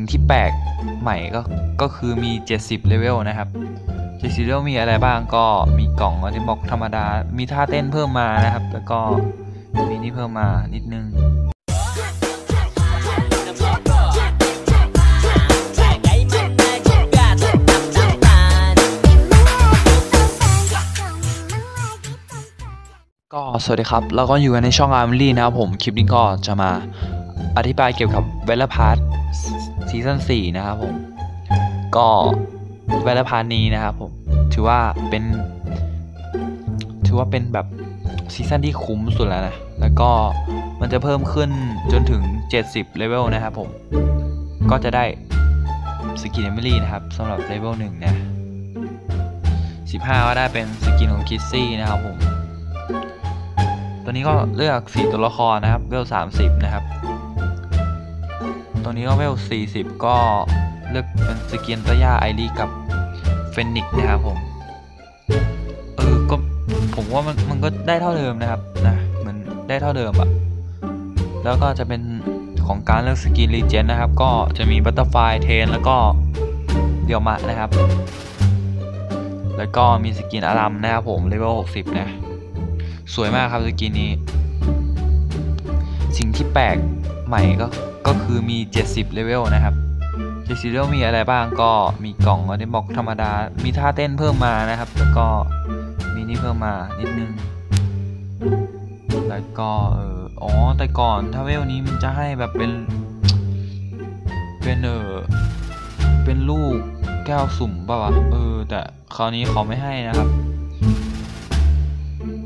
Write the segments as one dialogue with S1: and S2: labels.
S1: สิ่งที่แปลกใหม่ก็ก็คือมี 70 เลเวลนะครับ 70 เลเวลมีอะไรบ้างก็มีกล่องอันที่บอกธรรมดา มีท่าเต้นเพิ่มมานะครับ แล้วก็มีนี่เพิ่มมานิดนึงก็สวัสดีครับเราก็อยู่กันในช่องอาร์มลี่นะครับผม คลิปนี้ก็จะมาอธิบายเกี่ยวกับเวลพาร์ท ซีซั่น4นะครับผม ก็เวลพาร์ทนี้นะครับผม ถือว่าเป็น ถือว่าเป็นแบบซีซั่นที่คุ้มสุดแล้วนะ แล้วก็มันจะเพิ่มขึ้นจนถึง 70 เลเวลนะครับผม ก็จะได้สกินเอมิลี่นะครับสำหรับเลเวล1นะ 15 ก็ได้เป็นสกินของคิสซี่นะครับผม ตัวนี้ก็เลือก 4 ตัวละครนะครับเวล30 นะครับ ตัวนี้ก็เวล 40 ก็เลือกเป็นสกินตะย่าไอรีกับเฟนิกนะครับผมเออก็ผมว่ามันมันก็ได้เท่าเดิมนะครับนะเหมือนได้เท่าเดิมอะแล้วก็จะเป็นของการเลือกสกินรีเจนนะครับ ก็จะมีบัตเตอร์ไฟเทนแล้วก็เดียวมะนะครับ แล้วก็มีสกินอารัมนะครับผมเลเวล 60 นะ สวยมากครับสกินนี้ สิ่งที่แปลกใหม่ก็ ก็คือมี 70 เลเวลนะครับ 70 เลเวลมีอะไรบ้างก็มีกล่องอันนี้บอกธรรมดา มีท่าเต้นเพิ่มมานะครับ แล้วก็มีนี่เพิ่มมานิดนึง แล้วก็เอออ๋อแต่ก่อนถ้าเวลนี้มันจะให้แบบเป็น เป็นเออเป็นลูกแก้วสุ่มป่าวะเออ แต่คราวนี้เขาไม่ให้นะครับ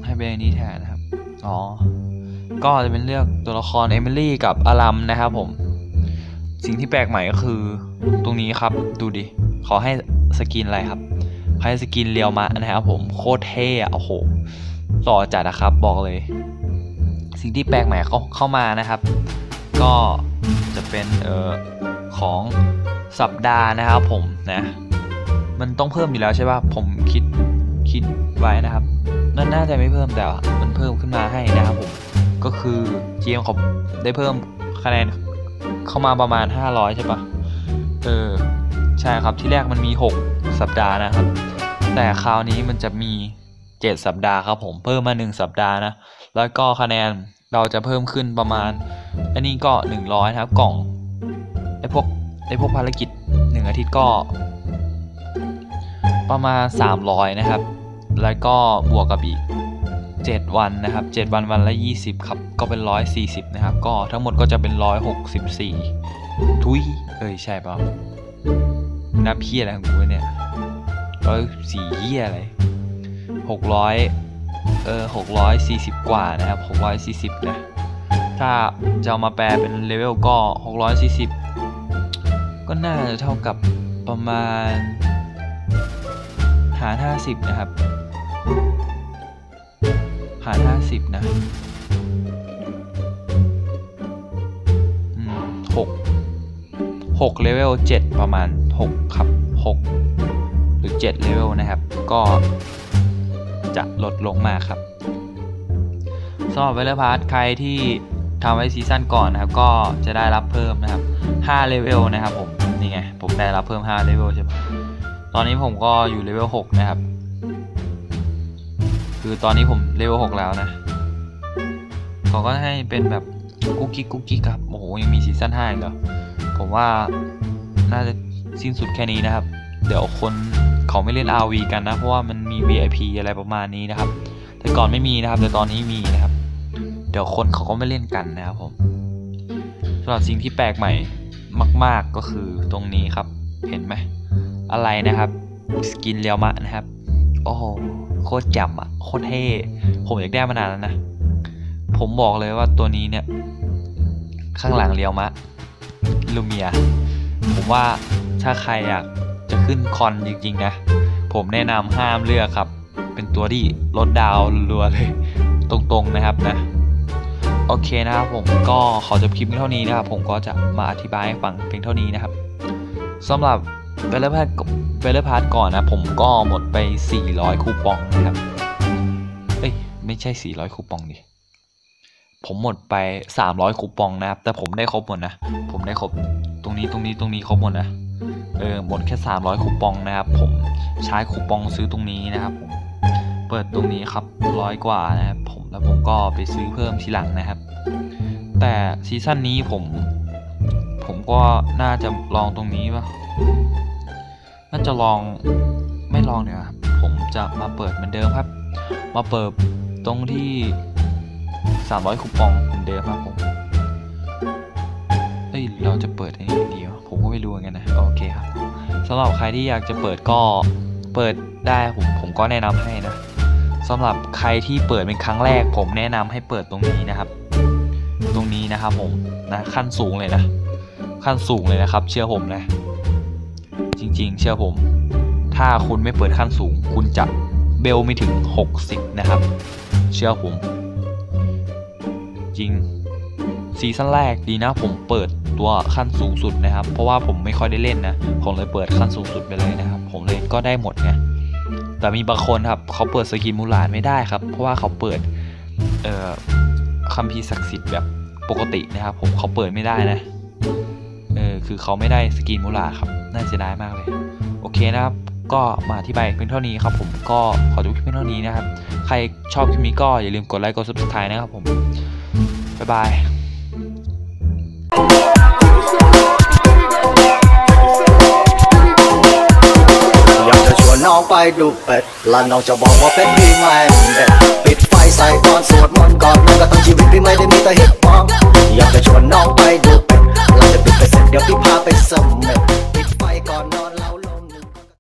S1: ให้เป็นอันนี้แทนนะครับ อ๋อ ก็จะเป็นเลือกตัวละครเอมิลี่กับอารัมนะครับผม สิ่งที่แปลกใหม่ก็คือตรงนี้ครับดูดิขาให้สกินอะไรครับขาให้สกินเรียวมะนะครับผมโคตรเท่อะโอ้โหหล่อจัดนะครับบอกเลย สิ่งที่แปลกใหม่เข้าเข้ามานะครับ ก็จะเป็นเอ่อของสัปดาห์นะครับผมนะ มันต้องเพิ่มอยู่แล้วใช่ป่ะผมคิดคิดไว้นะครับนั่นน่าจะไม่เพิ่มแต่ว่ามันเพิ่มขึ้นมาให้นะครับผม ก็คือเกมเขาได้เพิ่มคะแนนเข้ามาประมาณ 500 ใช่ปะเออ ใช่ครับที่แรกมันมี 6 สัปดาห์นะครับ แต่คราวนี้มันจะมี 7 สัปดาห์ครับผมเพิ่มมา 1 สัปดาห์นะ แล้วก็คะแนนเราจะเพิ่มขึ้นประมาณ อันนี้ก็ 100 นะครับ กล่องไอพวกไอพวกภารกิจ 1 อาทิตย์ก็ ประมาณ 300 นะครับ แล้วก็บวกกับอีก 7 วันนะครับ 7 วันวันละ 20 ครับ ก็เป็น 140 นะครับ ก็ทั้งหมดก็จะเป็น 164 ทุยเอ้ยใช่เปล่านับเพี้ยอะไรของกูเนี่ยร้อยสี่เหี้ยอะไรหกร้อยเออหกร้อยสี่สิบกว่านะครับหกร้อยสี่สิบนะ ถ้าจะเอามาแปลเป็นเลเวลก็หกร้อยสี่สิบก็น่าจะเท่ากับประมาณหารห้าสิบนะครับ หารห้าสิบนะอืมหกหกเลเวลเจ็ดประมาณหกครับหกหรือเจ็ดเลเวลนะครับ ก็จะลดลงมาครับสำหรับเวลพาร์ทใครที่ทำไว้ซีซั่นก่อนนะครับ ก็จะได้รับเพิ่มนะครับ5เลเวลนะครับผมนี่ไงผมได้รับเพิ่ม5เลเวลใช่ปะตอนนี้ผมก็อยู่เลเวล6นะครับ คือตอนนี้ผมเลเวล6แล้วนะเขาก็ให้เป็นแบบกุ๊กกิ๊กกุ๊กกิ๊กครับ โอ้โห ยังมีซีซั่น5อีกเหรอ ผมว่าน่าจะสิ้นสุดแค่นี้นะครับ เดี๋ยวคนเขาไม่เล่น RV กันนะ เพราะว่ามันมี VIP อะไรประมาณนี้นะครับ แต่ก่อนไม่มีนะครับ แต่ตอนนี้มีนะครับ เดี๋ยวคนเขาก็ไม่เล่นกันนะครับผมสำหรับสิ่งที่แปลกใหม่มาก ๆก็คือตรงนี้ครับ เห็นไหม อะไรนะครับ สกินเรียวมะนะครับ โอ้โห โคตรจ่มอะโคตรเท่ผมอยากได้มานานแล้วนะ ผมบอกเลยว่าตัวนี้เนี่ย ข้างหลังเรียวมะลูเมีย ผมว่าถ้าใครอยากจะขึ้นคอนจริงๆนะ ผมแนะนำห้ามเลือกครับ เป็นตัวที่ลดดาวรัวเลย ตรงๆนะครับนะโอเคนะครับผมก็ขอจบคลิปเท่านี้นะครับ ผมก็จะมาอธิบายให้ฟังเพียงเท่านี้นะครับสำหรับ เวลพาร์ทเวลพาร์ทก่อนนะ ผมก็หมดไป 400 คูปองนะครับ เอ้ย ไม่ใช่ 400 คูปองดิ ผมหมดไป 300 คูปองนะครับ แต่ผมได้ครบหมดนะ ผมได้ครบตรงนี้ตรงนี้ตรงนี้ครบหมดนะ เออ หมดแค่ 300 คูปองนะครับ ผมใช้คูปองซื้อตรงนี้นะครับผม เปิดตรงนี้ครับร้อยกว่านะครับผม แล้วผมก็ไปซื้อเพิ่มทีหลังนะครับ แต่ซีซั่นนี้ผม ผมก็น่าจะลองตรงนี้ป่ะ น่าจะลองไม่ลองเดี๋ยวครับผมจะมาเปิดเหมือนเดิมครับ มาเปิดตรงที่ 300 คูปองเหมือนเดิมครับผมเอ้ยเราจะเปิดอันนี้ดีวะผมก็ไม่รู้เหมือนกันนะโอเคครับสำหรับใครที่อยากจะเปิดก็เปิดได้ผมผมก็แนะนำให้นะสำหรับใครที่เปิดเป็นครั้งแรก ผมแนะนำให้เปิดตรงนี้นะครับ ตรงนี้นะครับผมนะขั้นสูงเลยนะ ขั้นสูงเลยนะครับ เชื่อผมนะ จริง ๆ เชื่อผม ถ้าคุณไม่เปิดขั้นสูง คุณจะเบลไม่ถึง 60 นะครับ เชื่อผม จริงซีซั่นแรกดีนะผมเปิดตัวขั้นสูงสุดนะครับ เพราะว่าผมไม่ค่อยได้เล่นนะผมเลยเปิดขั้นสูงสุดไปเลยนะครับ ผมเลยก็ได้หมดไงแต่มีบางคนครับเขาเปิดสกินมูลานไม่ได้ครับ เพราะว่าเขาเปิดเอ่อคัมภีร์ศักดิ์สิทธิ์แบบปกตินะครับ ผมเขาเปิดไม่ได้นะเออคือเขาไม่ได้สกินมูลาครับ น่าเสียดายมากเลย โอเคนะครับ ก็มาที่ไปเพียงเท่านี้ครับผมก็ขอจบคลิปเพียงเท่านี้นะครับ ใครชอบคลิปนี้ก็อย่าลืมกดไลค์กด subscribe นะครับผม บ๊ายบาย
S2: อยากจะชวนน้องไปดูเป็ดและน้องจะบอกว่าเป็ดพี่ไม่เด็ดปิดไฟใส่ตอนสวดมนต์ก่อนนอนก็ต้องชีวิตพี่ไม่ได้มีแต่ฮิปฮอปอยากจะชวนน้องไปดูเป็ดเราจะปิดไปเสร็จเดี๋ยวพี่พาไปเสมเม็ด